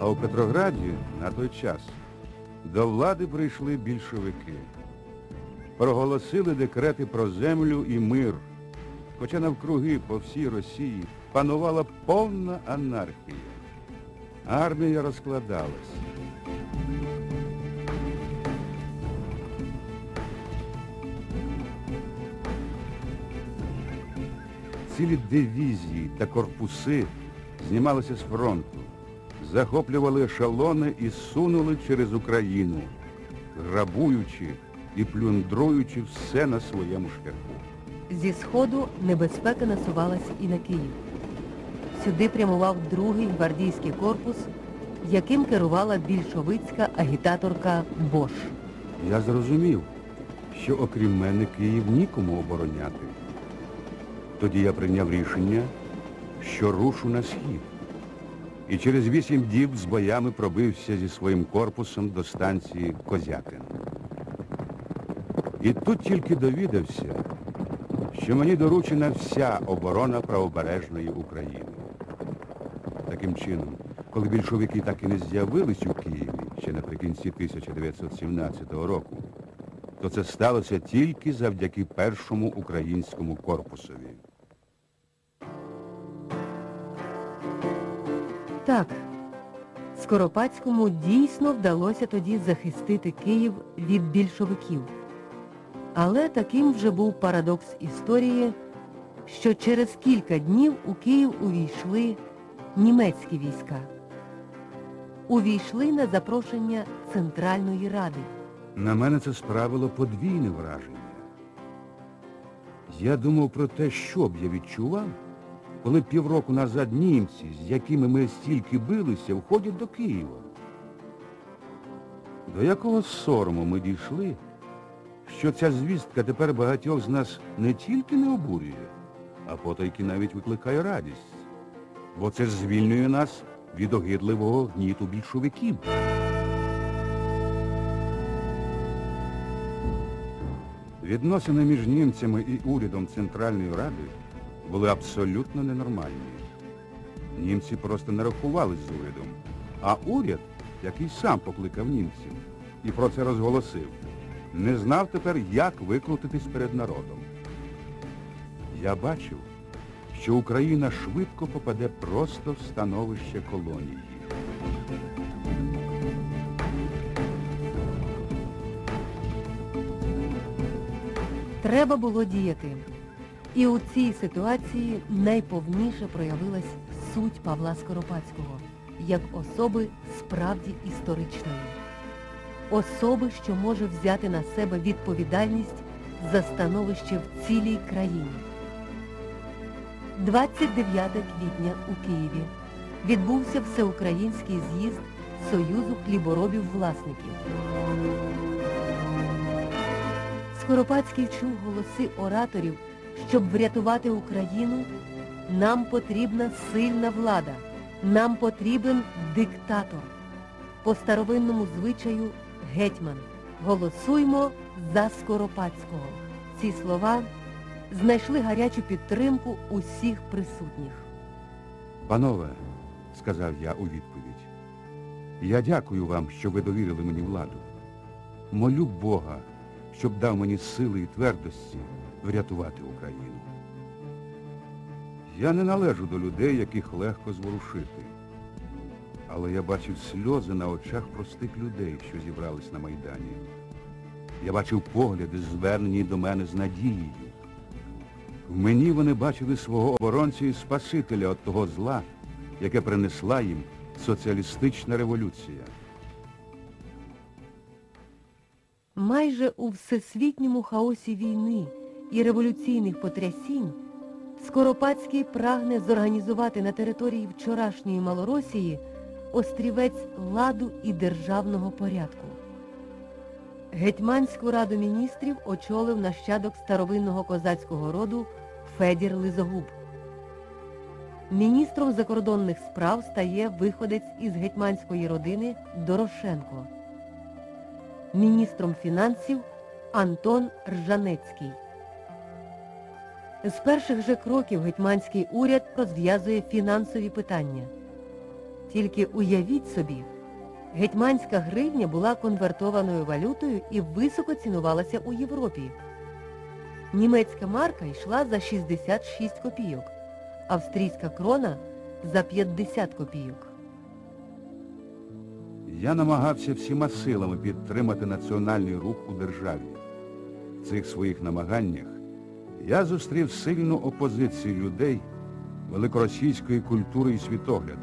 А у Петрограді на той час до влади прийшли більшовики. Проголосили декрети про землю і мир. Хоча навкруги по всій Росії панувала повна анархія. Армія розкладалась. Цілі дивізії та корпуси знімалися з фронту, захоплювали ешелони і сунули через Україну, грабуючи і плюндруючи все на своєму шляху. Зі сходу небезпека насувалась і на Київ. Сюди прямував другий гвардійський корпус, яким керувала більшовицька агітаторка Бош. Я зрозумів, що окрім мене Київ нікому обороняти. Тоді я прийняв рішення, що рушу на схід. І через вісім діб з боями пробився зі своїм корпусом до станції Козякин. І тут тільки довідався, що мені доручена вся оборона правобережної України. Таким чином, коли більшовики так і не з'явились у Києві ще наприкінці 1917 року, то це сталося тільки завдяки першому українському корпусові. Так, Скоропадському дійсно вдалося тоді захистити Київ від більшовиків. Але таким вже був парадокс історії, що через кілька днів у Київ увійшли німецькі війська. Увійшли на запрошення Центральної Ради. На мене це справило подвійне враження. Я думав про те, що б я відчував, коли півроку назад німці, з якими ми стільки билися, входять до Києва. До якого сорому ми дійшли, що ця звістка тепер багатьох з нас не тільки не обурює, а потайки навіть викликає радість. Бо це звільнює нас від огидливого гніту більшовиків. Відносини між німцями і урядом Центральної Ради були абсолютно ненормальні. Німці просто не рахувались з урядом, а уряд, який сам покликав німців і про це розголосив, не знав тепер, як викрутитись перед народом. Я бачив, що Україна швидко попаде просто в становище колонії. Треба було діяти. І у цій ситуації найповніше проявилась суть Павла Скоропадського як особи справді історичної. Особи, що може взяти на себе відповідальність за становище в цілій країні. 29 квітня у Києві відбувся всеукраїнський з'їзд Союзу хліборобів-власників. Скоропадський чув голоси ораторів, щоб врятувати Україну, нам потрібна сильна влада, нам потрібен диктатор. По старовинному звичаю гетьман. Голосуймо за Скоропадського. Ці слова знайшли гарячу підтримку усіх присутніх. Панове, сказав я у відповідь, я дякую вам, що ви довірили мені владу. Молю Бога, щоб дав мені сили і твердості врятувати Україну. Я не належу до людей, яких легко зворушити. Але я бачив сльози на очах простих людей, що зібрались на Майдані. Я бачив погляди, звернені до мене з надією. В мені вони бачили свого оборонця і спасителя від того зла, яке принесла їм соціалістична революція. Майже у всесвітньому хаосі війни і революційних потрясінь Скоропадський прагне зорганізувати на території вчорашньої Малоросії острівець ладу і державного порядку. Гетьманську раду міністрів очолив нащадок старовинного козацького роду Федір Лизогуб. Міністром закордонних справ стає виходець із гетьманської родини Дорошенко. Міністром фінансів Антон Ржанецький. З перших же кроків гетьманський уряд розв'язує фінансові питання. Тільки уявіть собі, гетьманська гривня була конвертованою валютою і високо цінувалася у Європі. Німецька марка йшла за 66 копійок, австрійська крона за 50 копійок. Я намагався всіма силами підтримати національний рух у державі. В цих своїх намаганнях я зустрів сильну опозицію людей великоросійської культури і світогляду.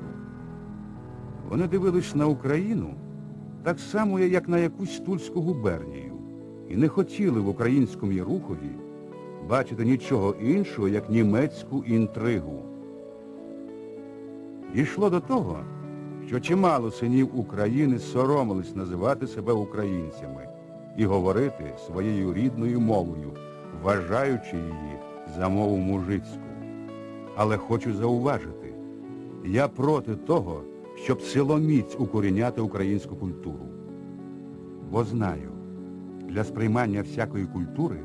Вони дивились на Україну так само, як на якусь тульську губернію, і не хотіли в українському рухові бачити нічого іншого, як німецьку інтригу. Дійшло до того, що чимало синів України соромились називати себе українцями і говорити своєю рідною мовою, вважаючи її за мову мужицьку. Але хочу зауважити, я проти того, щоб силоміць укоріняти українську культуру. Бо знаю, для сприймання всякої культури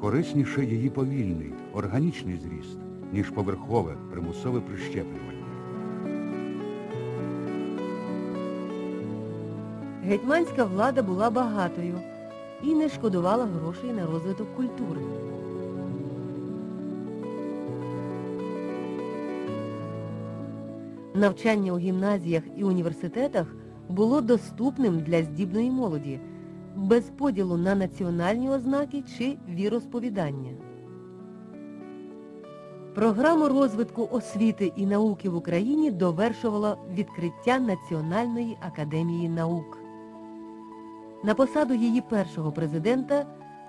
корисніше її повільний, органічний зріст, ніж поверхове, примусове прищеплювання. Гетьманська влада була багатою і не шкодувала грошей на розвиток культури. Навчання у гімназіях і університетах було доступним для здібної молоді, без поділу на національні ознаки чи віросповідання. Програму розвитку освіти і науки в Україні довершувало відкриття Національної академії наук. На посаду її першого президента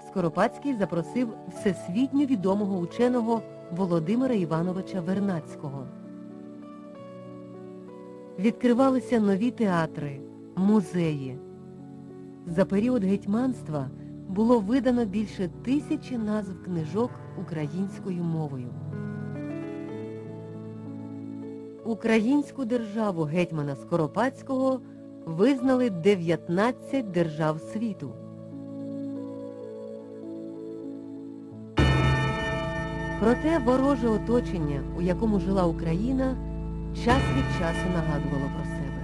Скоропадський запросив всесвітньо відомого ученого Володимира Івановича Вернацького. Відкривалися нові театри, музеї. За період гетьманства було видано більше тисячі назв книжок українською мовою. Українську державу гетьмана Скоропадського визнали 19 держав світу. Проте вороже оточення, у якому жила Україна, час від часу нагадувало про себе.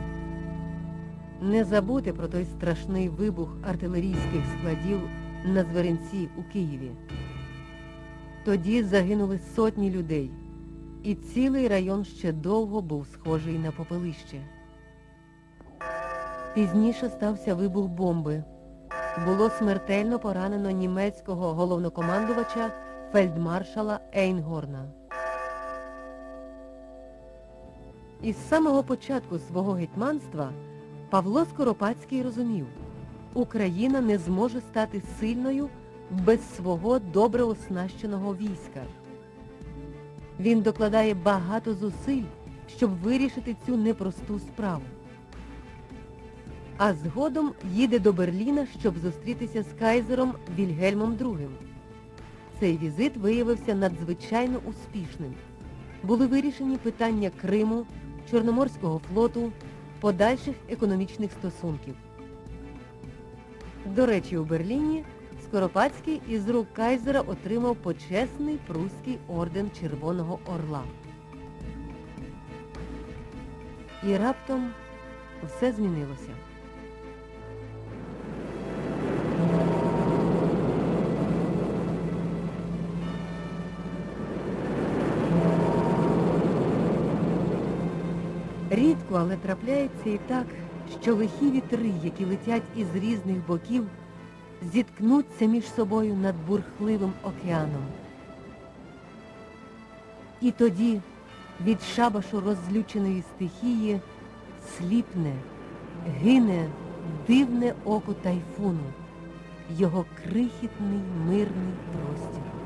Не забути про той страшний вибух артилерійських складів на Зверинці у Києві. Тоді загинули сотні людей, і цілий район ще довго був схожий на попелище. Пізніше стався вибух бомби. Було смертельно поранено німецького головнокомандувача фельдмаршала Ейнгорна. Із самого початку свого гетьманства Павло Скоропадський розумів, Україна не зможе стати сильною без свого добре оснащеного війська. Він докладає багато зусиль, щоб вирішити цю непросту справу. А згодом їде до Берліна, щоб зустрітися з кайзером Вільгельмом II. Цей візит виявився надзвичайно успішним. Були вирішені питання Криму, Чорноморського флоту, подальших економічних стосунків. До речі, у Берліні Скоропадський із рук кайзера отримав почесний прусський орден Червоного Орла. І раптом все змінилося. Рідко, але трапляється і так, що лихі вітри, які летять із різних боків, зіткнуться між собою над бурхливим океаном. І тоді від шабашу розлюченої стихії сліпне, гине дивне око тайфуну, його крихітний мирний простір.